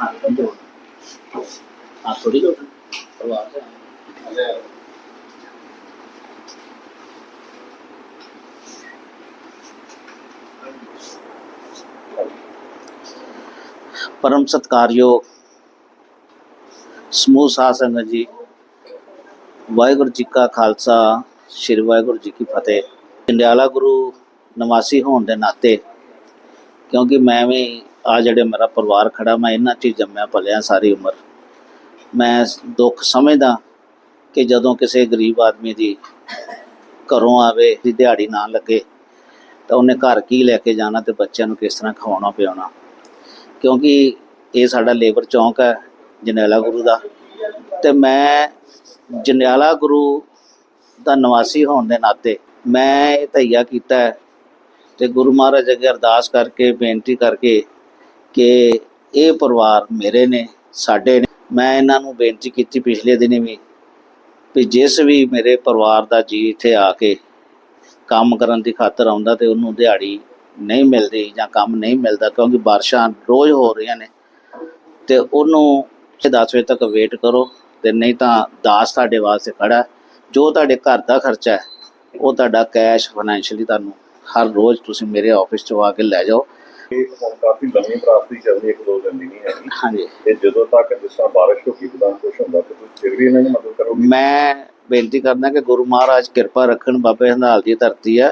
हाथ नहीं जोड़ना हाथ थोड़ी जोड़ना परिवार से आए। परम सत्कारयोग ਸਮੂਹ ਸਾਧ ਸੰਗਤ ਜੀ ਵਾਹਿਗੁਰੂ ਜੀ ਕਾ ਖਾਲਸਾ ਸ੍ਰੀ ਵਾਹਿਗੁਰੂ ਜੀ ਕੀ ਫਤਿਹ ਜੰਡਿਆਲਾ ਗੁਰੂ ਨਿਵਾਸੀ ਹੋਣ ਦੇ ਨਾਤੇ ਕਿਉਂਕਿ ਮੈਂ ਵੀ ਆ ਜਿਹੜੇ ਮੇਰਾ ਪਰਿਵਾਰ ਖੜਾ, ਮੈਂ ਇਹਨਾਂ 'ਚ ਜੰਮਿਆ ਪਲਿਆ ਸਾਰੀ ਉਮਰ। ਮੈਂ ਦੁੱਖ ਸਮਝਦਾ ਕਿ ਜਦੋਂ ਕਿਸੇ ਗਰੀਬ ਆਦਮੀ ਦੀ ਘਰੋਂ ਆਵੇ, ਦੀ ਦਿਹਾੜੀ ਨਾ ਲੱਗੇ, ਤਾਂ ਉਹਨੇ ਘਰ ਕੀ ਲੈ ਕੇ ਜਾਣਾ ਤੇ ਬੱਚਿਆਂ ਨੂੰ ਕਿਸ ਤਰ੍ਹਾਂ ਖਵਾਉਣਾ, ਪਿਆਉਣਾ। ਕਿਉਂਕਿ ਇਹ ਸਾਡਾ ਲੇਬਰ ਚੌਂਕ ਹੈ, ਜੰਡਿਆਲਾ ਗੁਰੂ ਦਾ। ਤੇ ਮੈਂ ਜੰਡਿਆਲਾ ਗੁਰੂ ਦਾ ਨਿਵਾਸੀ ਹੋਣ ਦੇ ਨਾਤੇ ਮੈਂ ਇਹ ਧਈਆ ਕੀਤਾ ਹੈ ਤੇ ਗੁਰੂ ਮਹਾਰਾਜ ਅੱਗੇ ਅਰਦਾਸ ਕਰਕੇ, ਬੇਨਤੀ ਕਰਕੇ ਕਿ ਇਹ ਪਰਿਵਾਰ ਮੇਰੇ ਨੇ, ਸਾਡੇ ਨੇ। ਮੈਂ ਇਹਨਾਂ ਨੂੰ ਬੇਨਤੀ ਕੀਤੀ ਪਿਛਲੇ ਦਿਨੀ ਵੀ ਵੀ ਜਿਸ ਵੀ ਮੇਰੇ ਪਰਿਵਾਰ ਦਾ ਜੀ ਇੱਥੇ ਆ ਕੇ ਕੰਮ ਕਰਨ ਦੀ ਖਾਤਰ ਆਉਂਦਾ ਤੇ ਉਹਨੂੰ ਦਿਹਾੜੀ ਨਹੀਂ ਮਿਲਦੀ ਜਾਂ ਕੰਮ ਨਹੀਂ ਮਿਲਦਾ, ਕਿਉਂਕਿ ਬਾਰਿਸ਼ਾਂ ਰੋਜ਼ ਹੋ ਰਹੀਆਂ ਨੇ। ਤੇ ਉਹਨੂੰ 10 ਵਜੇ ਤੱਕ ਵੇਟ ਕਰੋ ਤੇ ਨਹੀਂ ਤਾਂ ਦਾਸ ਤੁਹਾਡੇ ਵਾਸਤੇ ਖੜਾ ਜੋ ਤੁਹਾਡੇ ਘਰ ਦਾ ਖਰਚਾ ਹੈ, ਉਹ ਤੁਹਾਡਾ ਕੈਸ਼ ਫਾਈਨੈਂਸ਼ੀਅਲੀ ਤੁਹਾਨੂੰ ਹਰ ਰੋਜ਼ ਤੁਸੀਂ ਮੇਰੇ ਆਫਿਸ 'ਚ ਆ ਕੇ ਲੈ ਜਾਓ। ਇਹ ਹੁਣ ਕਾਫੀ ਲੰਮੀ ਪ੍ਰਾਪਤੀ ਚੱਲਦੀ ਇੱਕ ਦੋ ਦਿਨ ਦੀ ਨਹੀਂ ਹੈਗੀ। ਹਾਂਜੀ। ਤੇ ਜਦੋਂ ਤੱਕ ਜਿਸ ਤਰ੍ਹਾਂ ਬਾਰਿਸ਼ ਹੋ ਗਈ ਬਦਾਮ ਕੁਛ ਹੁੰਦਾ ਤੇ ਤੁਸੀਂ ਫਿਰ ਵੀ ਇਹਨਾਂ ਦੀ ਮਦਦ ਕਰੋਗੇ? ਮੈਂ ਬੇਨਤੀ ਕਰਦਾ ਕਿ ਗੁਰੂ ਮਹਾਰਾਜ ਕਿਰਪਾ ਰੱਖਣ ਬਾਬੇ ਹੰਦਾਲ ਦੀ ਧਰਤੀ ਹੈ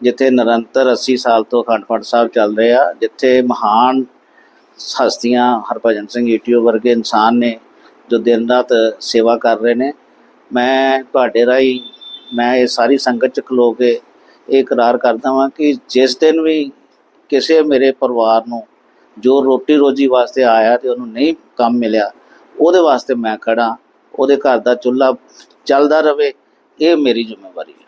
ਜਿੱਥੇ ਨਿਰੰਤਰ 80 ਸਾਲ ਤੋਂ ਅਖੰਡ ਪਾਠ ਸਾਹਿਬ ਚੱਲ ਰਹੇ ਆ ਜਿੱਥੇ ਮਹਾਨ ਹਸਤੀਆਂ ਹਰਭਜਨ ਸਿੰਘ ਈਟੀਓ ਵਰਗੇ ਇਨਸਾਨ ਨੇ ਜੋ ਦਿਨ ਰਾਤ ਸੇਵਾ ਕਰ ਰਹੇ ਨੇ। ਮੈਂ ਤੁਹਾਡੇ ਰਾਹੀਂ ਮੈਂ ਇਹ ਸਾਰੀ ਸੰਗਤ ਚ ਖਲੋ ਕੇ ਇਹ ਇਕਰਾਰ ਕਰਦਾ ਹਾਂ ਕਿ ਜਿਸ ਦਿਨ ਵੀ ਕਿਸੇ ਮੇਰੇ ਪਰਿਵਾਰ ਨੂੰ ਜੋ ਰੋਟੀ ਰੋਜੀ ਵਾਸਤੇ ਆਇਆ ਤੇ ਉਹਨੂੰ ਨਹੀਂ ਕੰਮ ਮਿਲਿਆ ਉਹਦੇ ਵਾਸਤੇ ਮੈਂ ਖੜਾ ਉਹਦੇ ਘਰ ਦਾ ਚੁੱਲ੍ਹਾ ਚੱਲਦਾ ਰਵੇ ਇਹ ਮੇਰੀ ਜ਼ਿੰਮੇਵਾਰੀ ਹੈ।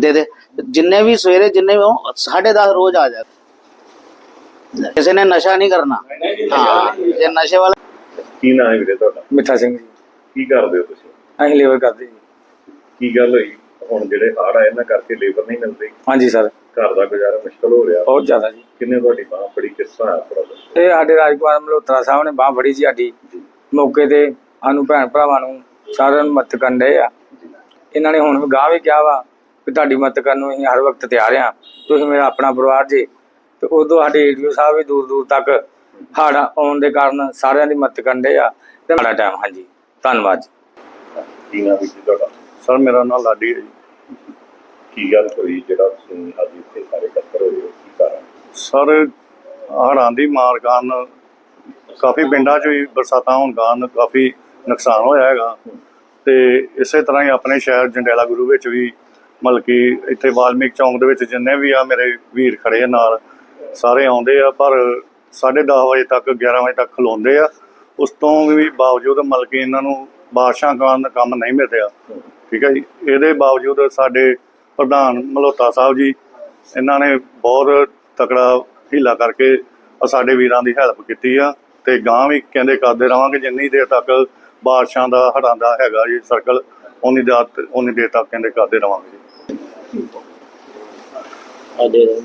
ਦੇ ਦੇ ਜਿੰਨੇ ਵੀ ਸਵੇਰੇ ਜਿੰਨੇ ਵੀ ਸਾਢੇ 10 ਰੋਜ਼ ਆ ਜਾ। ਕਿਸੇ ਨੇ ਨਸ਼ਾ ਨਹੀਂ ਕਰਨਾ। ਹਾਂ ਜੇ ਨਸ਼ੇ ਵਾਲਾ ਕੀ ਨਾਂ ਹੈ ਵੀਰੇ ਤੁਹਾਡਾ? ਮਿੱਠਾ ਸਿੰਘ ਜੀ। ਕੀ ਕਰਦੇ ਹੋ ਤੁਸੀਂ? ਅਸੀਂ ਲੇਬਰ ਕਰਦੇ ਜੀ। ਕੀ ਗੱਲ ਹੋਈ? ਹੁਣ ਜਿਹੜੇ ਹੜ੍ਹ ਆਏ ਇਹਨਾਂ ਕਰਕੇ ਲੇਬਰ ਨਹੀਂ ਮਿਲਦੀ ਹਾਂਜੀ ਸਰ। ਘਰ ਦਾ ਗੁਜ਼ਾਰਾ ਮੁਸ਼ਕਲ ਹੋ ਰਿਹਾ। ਬਹੁਤ ਜ਼ਿਆਦਾ ਜੀ। ਕਿੰਨੇ ਤੁਹਾਡੀ ਬਾਹ ਫੜੀ ਕਿਸ ਤਰ੍ਹਾਂ ਇਹ ਸਾਡੇ ਰਾਜਕੁਮਾਰ ਮਲਹੋਤਰਾ ਸਾਹਿਬ ਨੇ ਬਾਹ ਫੜੀ ਜੀ ਸਾਡੀ। ਮੌਕੇ ਤੇ ਸਾਨੂੰ ਭੈਣ ਭਰਾਵਾਂ ਨੂੰ ਸਾਰਿਆਂ ਨੂੰ ਮਦਦ ਕਰਨ ਆ। ਇਹਨਾਂ ਨੇ ਹੁਣ ਗਾਹ ਵੀ ਕਿਹਾ ਵਾ ਕਿ ਤੁਹਾਡੀ ਮਦਦ ਕਰਨ ਨੂੰ ਅਸੀਂ ਹਰ ਵਕਤ ਤਿਆਰ ਆ। ਤੁਸੀਂ ਮੇਰਾ ਆਪਣਾ ਪਰਿਵਾਰ ਜੇ। ਤੇ ਉਦੋਂ ਸਾਡੇ ਏਡੀਓ ਸਾਹਿਬ ਵੀ ਦੂਰ ਦੂਰ ਤੱਕ ਹੜ੍ਹ ਆਉਣ ਦੇ ਕਾਰਨ ਸਾਰਿਆਂ ਦੀ ਮਦਦ ਕਰਨ ਡਏ ਆ। ਤੇ ਮਾੜਾ ਟਾਈਮ ਹਾਂਜੀ। ਧੰਨਵਾਦ ਜੀ। ਕੀ ਨਾਂ ਵੀ ਤੁਹਾਡਾ? ਸਰ ਮੇਰਾ ਨਾਮ ਲਾਡੀ ਹੈ ਜੀ। ਕੀ ਗੱਲ ਹੋਈ ਜਿਹੜਾ ਤੁਸੀਂ ਅੱਜ ਇੱਥੇ ਸਾਰੇ ਇਕੱਤਰ ਹੋਏ ਹੋ? ਕੀ ਕਾਰਨ? ਸਰ ਹੜ੍ਹਾਂ ਦੀ ਮਾਰ ਕਾਰਨ ਕਾਫੀ ਪਿੰਡਾਂ 'ਚ ਵੀ ਬਰਸਾਤਾਂ ਹੋਣ ਕਾਰਨ ਕਾਫੀ ਨੁਕਸਾਨ ਹੋਇਆ ਹੈਗਾ। ਤੇ ਇਸੇ ਤਰ੍ਹਾਂ ਹੀ ਆਪਣੇ ਸ਼ਹਿਰ ਜੰਡਿਆਲਾ ਗੁਰੂ ਵਿੱਚ ਵੀ ਮਤਲਬ ਕਿ ਇੱਥੇ ਵਾਲਮੀਕ ਚੌਂਕ ਦੇ ਵਿੱਚ ਜਿੰਨੇ ਵੀ ਆ ਮੇਰੇ ਵੀਰ ਖੜੇ ਆ ਨਾਲ ਸਾਰੇ ਆਉਂਦੇ ਆ ਪਰ 10:30 ਵਜੇ ਤੱਕ 11 ਵਜੇ ਤੱਕ ਖਲੋਂਦੇ ਆ। ਉਸ ਤੋਂ ਵੀ ਬਾਵਜੂਦ ਮਤਲਬ ਕਿ ਇਹਨਾਂ ਨੂੰ ਬਾਰਿਸ਼ਾਂ ਕਾਰਨ ਕੰਮ ਨਹੀਂ ਮਿਲ ਰਿਹਾ। ਠੀਕ ਹੈ ਜੀ। ਇਹਦੇ ਬਾਵਜੂਦ ਸਾਡੇ ਪ੍ਰਧਾਨ ਮਲੋਤਾ ਸਾਹਿਬ ਜੀ, ਇਹਨਾਂ ਨੇ ਬਹੁਤ ਤਕੜਾ ਹੀਲਾ ਕਰਕੇ ਸਾਡੇ ਵੀਰਾਂ ਦੀ ਹੈਲਪ ਕੀਤੀ ਆ ਤੇ ਗਾਂ ਵੀ ਕਹਿੰਦੇ ਕਰਦੇ ਰਵਾਂਗੇ, ਜਿੰਨੀ ਦੇਰ ਤੱਕ ਬਾਰਿਸ਼ਾਂ ਦਾ ਹੜ੍ਹਾਂ ਦਾ ਹੈਗਾ ਜੀ ਸਰਕਲ ਉਨੀ ਦੇਰ ਉਨੀ ਦੇਰ ਤੱਕ ਕਹਿੰਦੇ ਕਰਦੇ ਰਵਾਂਗੇ ਜੀ। ਆ ਦੇ ਰਹੇ